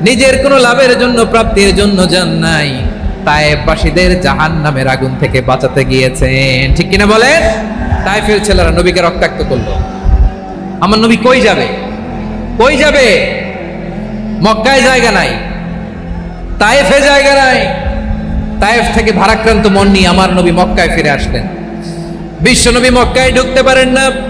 নিজের কোনো লাভের জন্য, প্রাপ্তির জন্য যান নাই। তায়েফবাসীদের জাহান নামের আগুন থেকে বাঁচাতে গিয়েছেন। ঠিক কিনা বলেন? তায়েফের ছেলেরা নবীকে রক্তাক্ত করল। আমার নবী কই যাবে? কই যাবে? মক্কায় জায়গা নাই। তায়েফে জায়গা নাই। তায়েফ থেকে ভারাক্রান্ত মন নিয়ে আমার নবী মক্কায় ফিরে আসলেন। বিশ্ব নবী মক্কায় ঢুকতে পারেন না।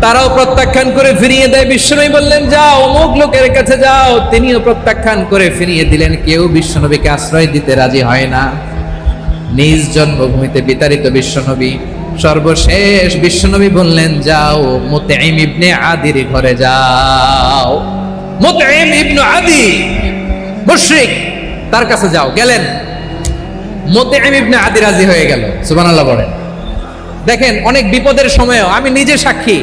তারাও প্রত্যাখ্যান করে ফিরিয়ে দেয়। বিশ্বনবী বললেন, যাও, অমুক লোকের কাছে যাও। তিনিও প্রত্যাখ্যান করে ফিরিয়ে দিলেন। কেউ বিশ্বনবীকে আশ্রয় দিতে রাজি হয় না। নিজ জন্মভূমিতে বিতাড়িত বিশ্বনবী, সর্বশেষ বিশ্বনবী বললেন, যাও মুতাইম ইবনে আদির ঘরে যাও। মুতাইম ইবনে আদি, মুশরিক, তার কাছে যাও। গেলেন। মুতাইম ইবনে আদি রাজি হয়ে গেল। সুবহানাল্লাহ বলেন। দেখেন, অনেক বিপদের সময়ও আমি নিজে সাক্ষী।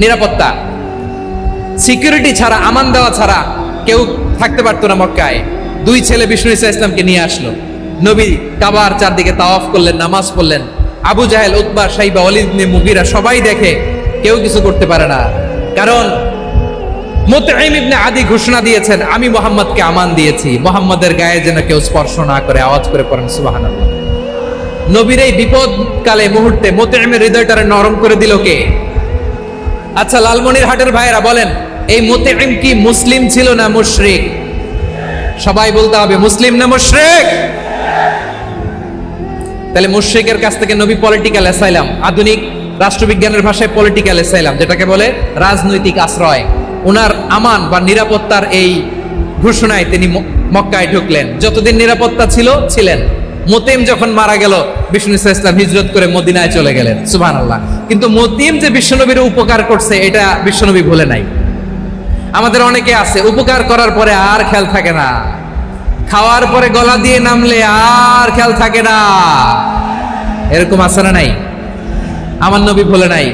নিরাপত্তা। সিকিউরিটি ছাড়া, আমান দেওয়া ছাড়া কেউ থাকতে পারতো না মক্কায়। দুই ছেলে বিষ্ণু ইসা ইসলামকে নিয়ে আসলো। নবী কাবার চারদিকে তাওয়াফ করলেন, নামাজ পড়লেন। আবু জাহেল, উতবা, সাইবা অলিদ ইবনে মুগিরা সবাই দেখে কেউ কিছু করতে পারে না। কারণ মুতাইম আদি ঘোষণা দিয়েছেন, আমি মোহাম্মদকে আমান দিয়েছি। মোহাম্মদের গায়ে যেন কেউ স্পর্শ না করে, আওয়াজ করে পড়েন, সুবহানাল্লাহ। নবীর এই বিপদকালে মুহূর্তে মোতাইমের হৃদয়টারে নরম করে দিল কে? আচ্ছা লালমনির হাটের ভাইয়েরা বলেন, এই মোতেম কি মুসলিম ছিল না মুশরিক? সবাই বলতে হবে, মুসলিম না মুশরিক? তাহলে মুশরিকের কাছ থেকে নবী পলিটিক্যাল অ্যাসাইলাম আধুনিক রাষ্ট্রবিজ্ঞানের ভাষায় পলিটিক্যাল অ্যাসাইলাম যেটাকে বলে রাজনৈতিক আশ্রয়। ওনার আমান বা নিরাপত্তার এই ঘোষণায় তিনি মক্কায় ঢুকলেন। যতদিন নিরাপত্তা ছিল, ছিলেন। মতিম যখন মারা গেল, বিষ্ণু ইসা ইসলাম হিজরত করে মদিনায় চলে গেলেন। সুবহান আল্লাহ কিন্তু মতিম যে বিশ্বনবীর উপকার করছে, এটা বিশ্বনবী ভুলে নাই। আমাদের অনেকে আছে, উপকার করার পরে আর খেয়াল থাকে না। খাওয়ার পরে গলা দিয়ে নামলে আর খেয়াল থাকে না। এরকম আছে না নাই? আমার নবী ভুলে নাই।